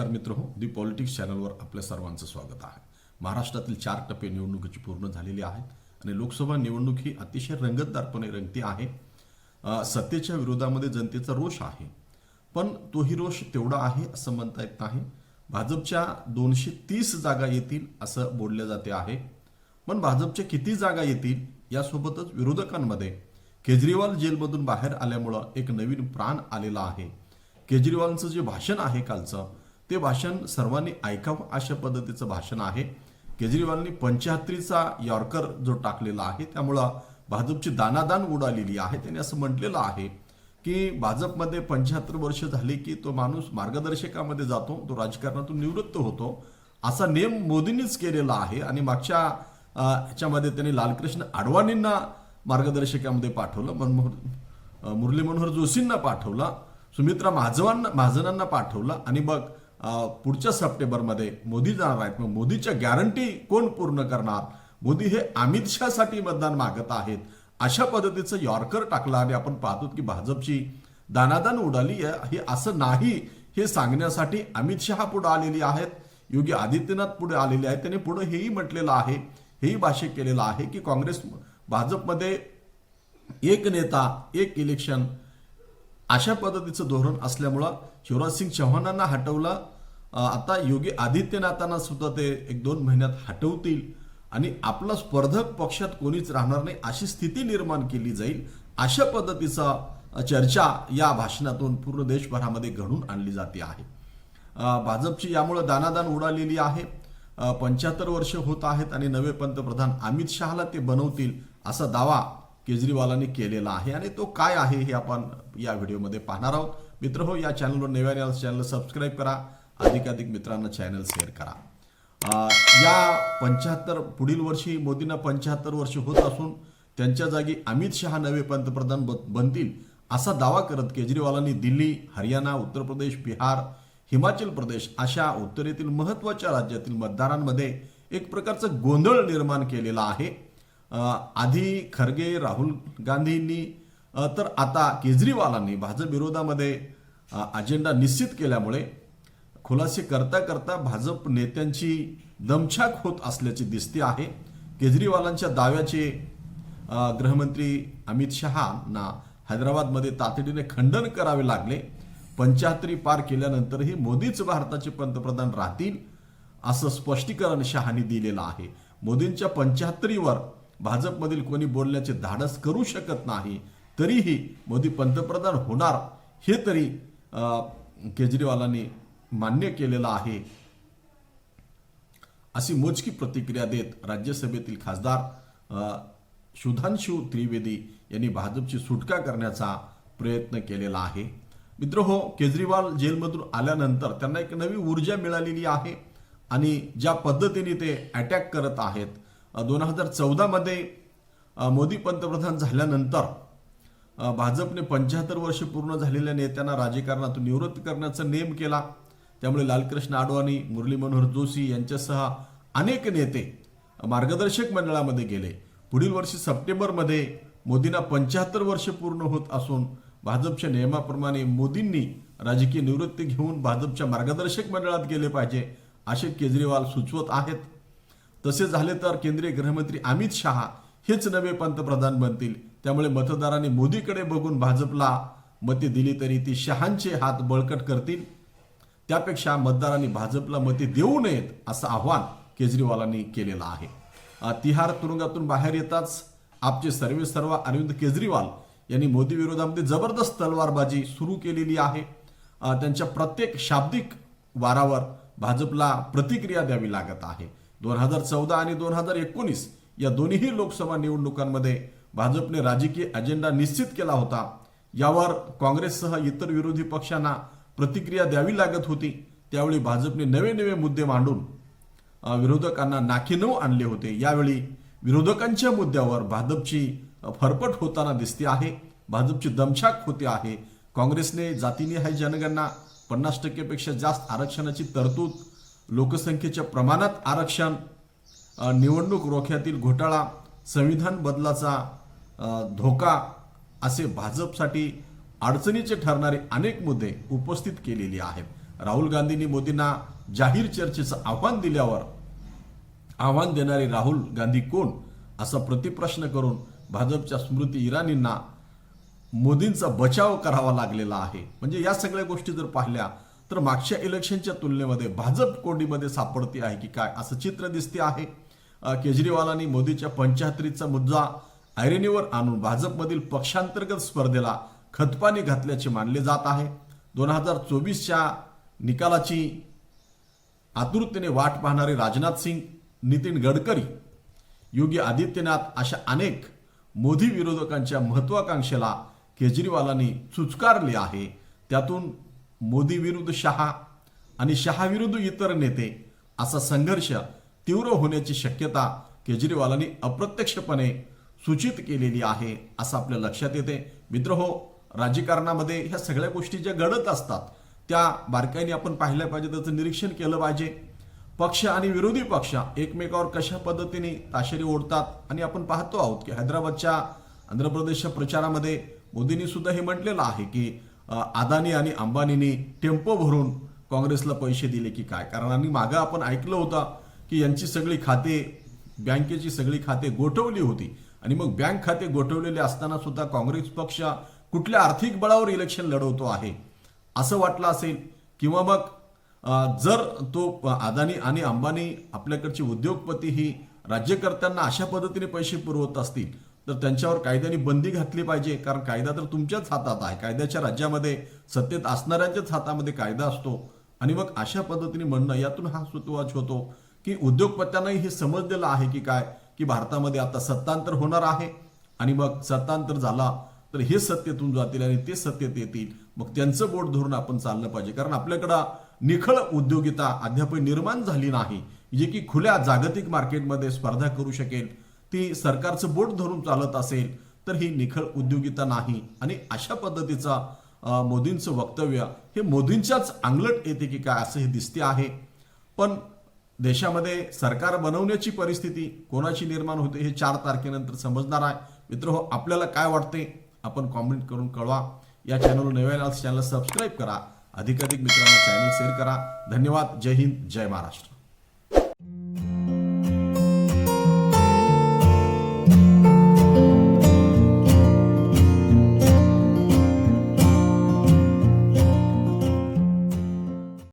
नमस्कार मित्र हो दी पॉलिटिक्स चॅनलवर आपल्या सर्वांचं स्वागत आहे. महाराष्ट्रातील चार टप्पे निवडणुकीची पूर्ण झालेली आहेत आणि लोकसभा निवडणूक ही अतिशय रंगतदारपणे रंगती आहे. सत्तेच्या विरोधामध्ये जनतेचा रोष आहे. पण तोही रोष तेवढा आहे असं म्हणता येत नाही. भाजपच्या दोनशे तीस जागा येतील असं बोलले जाते आहे. पण भाजपच्या किती जागा येतील यासोबतच विरोधकांमध्ये केजरीवाल जेलमधून बाहेर आल्यामुळं एक नवीन प्राण आलेला आहे. केजरीवालचं जे भाषण आहे कालचं ते भाषण सर्वांनी ऐकावं अशा पद्धतीचं भाषण आहे. केजरीवालनी पंच्याहत्तरीचा यॉर्कर जो टाकलेला आहे त्यामुळं भाजपची दानादान उडालेली आहे. त्यांनी असं म्हटलेलं आहे की भाजपमध्ये पंच्याहत्तर वर्ष झाली की तो माणूस मार्गदर्शकामध्ये जातो तो राजकारणातून निवृत्त होतो. असा नेम मोदींनीच केलेला आहे आणि मागच्या ह्याच्यामध्ये त्यांनी लालकृष्ण आडवाणींना मार्गदर्शकामध्ये पाठवलं मनमोहन मुरली मनोहर जोशींना पाठवलं सुमित्रा महाजवांना महाजनांना पाठवलं आणि मग पुढच्या सप्टेंबरमध्ये मोदी जाणार आहेत. मग मोदीच्या गॅरंटी कोण पूर्ण करणार? मोदी हे अमित शहासाठी मतदान मागत आहेत. अशा पद्धतीचं यॉर्कर टाकलं आणि आपण पाहतो की भाजपची दानादान उडाली आहे. हे असं नाही हे सांगण्यासाठी अमित शहा पुढे आलेली आहेत. योगी आदित्यनाथ पुढे आलेले आहेत. त्यांनी पुढे हेही म्हटलेलं आहे हेही भाष्य केलेलं आहे की काँग्रेस भाजपमध्ये एक नेता एक इलेक्शन अशा पद्धतीचं धोरण असल्यामुळं शिवराज सिंग चौहानांना हटवलं. आता योगी आदित्यनाथांना सुद्धा ते एक दोन महिन्यात हटवतील. आणि आपला स्पर्धक पक्षात कोणीच राहणार नाही अशी स्थिती निर्माण केली जाईल अशा पद्धतीचा चर्चा या भाषणातून पूर्ण देशभरामध्ये घडून आणली जाते आहे. भाजपची यामुळे दानादान उडालेली आहे. पंच्याहत्तर वर्ष होत आहेत आणि नवे पंतप्रधान अमित शहाला ते बनवतील असा दावा केजरीवालांनी केलेला आहे आणि तो काय आहे हे आपण या व्हिडिओमध्ये पाहणार आहोत. मित्र हो या चॅनलवर नव्याने चॅनल सबस्क्राईब करा. अधिकाधिक मित्रांना चॅनल शेअर करा. या पंच्याहत्तर पुढील वर्षी मोदींना पंच्याहत्तर वर्ष होत असून त्यांच्या जागी अमित शहा नवे पंतप्रधान ब- बनतील असा दावा करत केजरीवालांनी दिल्ली हरियाणा उत्तर प्रदेश बिहार हिमाचल प्रदेश अशा उत्तरेतील महत्त्वाच्या राज्यातील मतदारांमध्ये एक प्रकारचं गोंधळ निर्माण केलेला आहे. आधी खरगे राहुल गांधींनी तर आता केजरीवालांनी भाजप विरोधामध्ये अजेंडा निश्चित केल्यामुळे खुलासे करता करता भाजप नेत्यांची दमछाक होत असल्याचे दिसते आहे. केजरीवालांच्या दाव्याचे गृहमंत्री अमित शहांना हैदराबादमध्ये तातडीने खंडन करावे लागले. पंच्याहत्तरी पार केल्यानंतरही मोदीच भारताचे पंतप्रधान राहतील असं स्पष्टीकरण शहानी दिलेलं आहे. मोदींच्या पंच्याहत्तरीवर भाजपमधील कोणी बोलण्याचे धाडस करू शकत नाही तरीही मोदी पंतप्रधान होणार हे तरी केजरीवालांनी मान्य केलेलं आहे. अशी मोजकी प्रतिक्रिया देत राज्यसभेतील खासदार सुधांशु त्रिवेदी यांनी भाजपची सुटका करण्याचा प्रयत्न केलेला आहे. मित्र हो केजरीवाल जेलमधून आल्यानंतर त्यांना एक नवी ऊर्जा मिळालेली आहे आणि ज्या पद्धतीने ते अटॅक करत आहेत दोन हजार चौदामध्ये मोदी पंतप्रधान झाल्यानंतर भाजपने पंच्याहत्तर वर्ष पूर्ण झालेल्या नेत्यांना राजकारणातून निवृत्त करण्याचा नेम केला. त्यामुळे लालकृष्ण आडवाणी मुरली मनोहर जोशी यांच्यासह अनेक नेते मार्गदर्शक मंडळामध्ये गेले. पुढील वर्षी सप्टेंबरमध्ये मोदींना पंच्याहत्तर वर्ष पूर्ण होत असून भाजपच्या नियमाप्रमाणे मोदींनी राजकीय निवृत्ती घेऊन भाजपच्या मार्गदर्शक मंडळात गेले पाहिजे असे केजरीवाल सुचवत आहेत. तसे झाले तर केंद्रीय गृहमंत्री अमित शहा हेच नवे पंतप्रधान बनतील. त्यामुळे मतदारांनी मोदीकडे बघून भाजपला मते दिली तरी ती शहांचे हात बळकट करतील. त्यापेक्षा मतदारांनी भाजपला मते देऊ नयेत असं आव्हान केजरीवालांनी केलेलं आहे. तिहार तुरुंगातून बाहेर येताच आपचे सर्वे सर्व अरविंद केजरीवाल यांनी मोदी विरोधामध्ये जबरदस्त तलवारबाजी सुरू केलेली आहे. त्यांच्या प्रत्येक शाब्दिक वारावर भाजपला प्रतिक्रिया द्यावी लागत आहे. दोन हजार चौदा आणि दोन हजार एकोणीस या दोन्ही लोकसभा निवडणुकांमध्ये भाजपने राजकीय अजेंडा निश्चित केला होता. यावर काँग्रेससह इतर विरोधी पक्षांना प्रतिक्रिया द्यावी लागत होती. त्यावेळी भाजपने नवे नवे मुद्दे मांडून विरोधकांना नाकीनऊ आणले होते. यावेळी विरोधकांच्या मुद्द्यावर भाजपची फरफट होताना दिसते आहे. भाजपची दमछाक होते आहे. काँग्रेसने जातीनिहाय जनगणना पन्नास टक्केपेक्षा जास्त आरक्षणाची तरतूद लोकसंख्येच्या प्रमाणात आरक्षण निवडणूक रोख्यातील घोटाळा संविधान बदलाचा धोका असे भाजपसाठी अडचणीचे ठरणारे अनेक मुद्दे उपस्थित केलेले आहेत. राहुल गांधींनी मोदींना जाहीर चर्चेचं आव्हान दिल्यावर आव्हान देणारे राहुल गांधी कोण असा प्रतिप्रश्न करून भाजपच्या स्मृती इराणींना मोदींचा बचाव करावा लागलेला आहे. म्हणजे या सगळ्या गोष्टी जर पाहिल्या तर मागच्या इलेक्शनच्या तुलनेमध्ये भाजप कोंडीमध्ये सापडते आहे की काय? असं चित्र दिसते आहे. केजरीवालांनी मोदीच्या पंचाहत्तरीचा मुद्दा ऐरणीवर आणून भाजपमधील पक्षांतर्गत स्पर्धेला खतपाणी घातल्याचे मानले जात आहे. दोन हजार चोवीसच्या निकालाची आतुरतेने वाट पाहणारे राजनाथ सिंग नितीन गडकरी योगी आदित्यनाथ अशा अनेक मोदी विरोधकांच्या महत्वाकांक्षेला केजरीवालांनी चुचकारले आहे. त्यातून मोदी विरुद्ध शहा आणि शहा विरुद्ध इतर नेते असा संघर्ष तीव्र होण्याची शक्यता केजरीवालांनी अप्रत्यक्षपणे सूचित केलेली आहे असं आपल्या लक्षात येते. मित्रहो राजकारणामध्ये ह्या सगळ्या गोष्टी ज्या घडत असतात त्या बारकाईने आपण पाहिल्या पाहिजे त्याचं निरीक्षण केलं पाहिजे. पक्ष आणि विरोधी पक्ष एकमेकावर कशा पद्धतीने ताशेरी ओढतात आणि आपण पाहतो आहोत की हैदराबादच्या आंध्र प्रदेशच्या प्रचारामध्ये मोदींनी सुद्धा हे म्हटलेलं आहे की अदानी आणि अंबानींनी टेम्पो भरून काँग्रेसला पैसे दिले की काय? कारण आणि मागं आपण ऐकलं होतं की यांची सगळी खाते बँकेची सगळी खाते गोठवली होती. आणि मग बँक खाते गोठवलेले असताना सुद्धा काँग्रेस पक्ष कुठल्या आर्थिक बळावर इलेक्शन लढवतो आहे? असं वाटलं असेल. किंवा मग जर तो अदानी आणि अंबानी आपल्याकडचे उद्योगपती ही राज्यकर्त्यांना अशा पद्धतीने पैसे पुरवत असतील तर त्यांच्यावर कायद्याने बंदी घातली पाहिजे. कारण कायदा तर तुमच्याच हातात आहे. कायद्याच्या राज्यामध्ये सत्तेत असणाऱ्यांच्याच हातामध्ये कायदा असतो. आणि मग अशा पद्धतीने म्हणणं यातून हा सुतवाच होतो की उद्योगपत्यांनाही हे समजलेलं आहे की काय? की भारतामध्ये आता सत्तांतर होणार आहे. आणि मग सत्तांतर झाला तर हे सत्तेतून जातील आणि ते सत्तेत येतील मग त्यांचं बोट धरून आपण चाललं पाहिजे. कारण आपल्याकडं निखळ उद्योगिता अद्याप निर्माण झाली नाही जे की खुल्या जागतिक मार्केटमध्ये स्पर्धा करू शकेल. ती सरकारचं बोट धरून चालत असेल तर ही निखळ उद्योगिता नाही. आणि अशा पद्धतीचा मोदींचं वक्तव्य हे मोदींच्याच अंगलट येते की काय असं हे दिसते आहे. पण देशामध्ये सरकार बनवण्याची परिस्थिती कोणाची निर्माण होते हे चार तारखेनंतर समजणार आहे. मित्र हो आपल्याला काय वाटते? आपण कॉमेंट करून कळवा. या चॅनल नव्या चॅनल सबस्क्राईब करा. अधिकाधिक मित्रांना चॅनल शेअर करा. धन्यवाद. जय हिंद. जय महाराष्ट्र.